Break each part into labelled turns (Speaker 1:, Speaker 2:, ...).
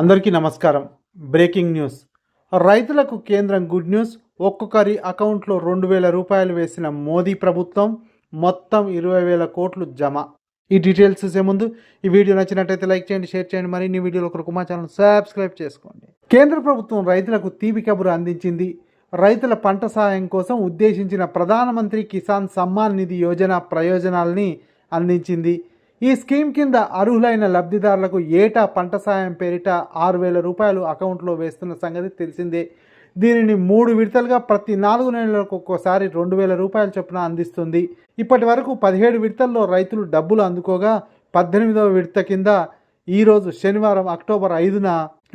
Speaker 1: అందరికీ నమస్కారం. Breaking news. రైతులకు కేంద్రం గుడ్ న్యూస్. ఒక్కొక్కరి అకౌంట్లో రెండు వేల రూపాయలు వేసిన మోదీ ప్రభుత్వం మొత్తం ఇరవై వేల కోట్లు జమ. ఈ డీటెయిల్స్ చూసే ముందు ఈ వీడియో నచ్చినట్టయితే లైక్ చేయండి షేర్ చేయండి మరిన్ని వీడియోలు కొరకు మా ఛానల్ సబ్స్క్రైబ్ చేసుకోండి. కేంద్ర ప్రభుత్వం రైతులకు తీపి కబురు అందించింది. రైతుల పంట సహాయం కోసం ఉద్దేశించిన ప్రధానమంత్రి కిసాన్ సమ్మాన్ నిధి యోజన ప్రయోజనాల్ని అందించింది. ఈ స్కీమ్ కింద అర్హులైన లబ్ధిదారులకు ఏటా పంట సాయం పేరిట ఆరు వేల రూపాయలు అకౌంట్లో వేస్తున్న సంగతి తెలిసిందే. దీనిని మూడు విడతలుగా ప్రతి నాలుగు నెలలకు ఒక్కోసారి రెండు వేల రూపాయల చొప్పున అందిస్తుంది. ఇప్పటి వరకు పదిహేడు విడతల్లో రైతులు డబ్బులు అందుకోగా పద్దెనిమిదవ విడత కింద ఈరోజు శనివారం అక్టోబర్ ఐదున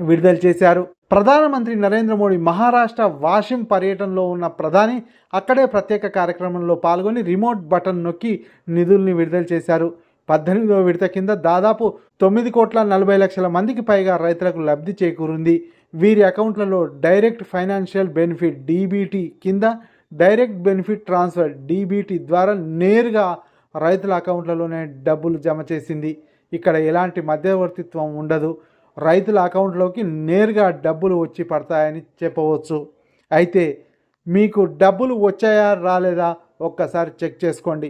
Speaker 1: విడుదల చేశారు. ప్రధానమంత్రి నరేంద్ర మోడీ మహారాష్ట్ర వాషిం పర్యటనలో ఉన్న ప్రధాని అక్కడే ప్రత్యేక కార్యక్రమంలో పాల్గొని రిమోట్ బటన్ నొక్కి నిధుల్ని విడుదల చేశారు. పద్దెనిమిదవ విడత కింద దాదాపు తొమ్మిది కోట్ల నలభై లక్షల మందికి పైగా రైతులకు లబ్ధి చేకూరింది. వీరి అకౌంట్లలో డైరెక్ట్ ఫైనాన్షియల్ బెనిఫిట్ డీబీటీ కింద డైరెక్ట్ బెనిఫిట్ ట్రాన్స్ఫర్ డీబీటీ ద్వారా నేరుగా రైతుల అకౌంట్లలోనే డబ్బులు జమ చేసింది. ఇక్కడ ఎలాంటి మధ్యవర్తిత్వం ఉండదు. రైతుల అకౌంట్లోకి నేరుగా డబ్బులు వచ్చి పడతాయని చెప్పవచ్చు. అయితే మీకు డబ్బులు వచ్చాయా రాలేదా ఒక్కసారి చెక్ చేసుకోండి.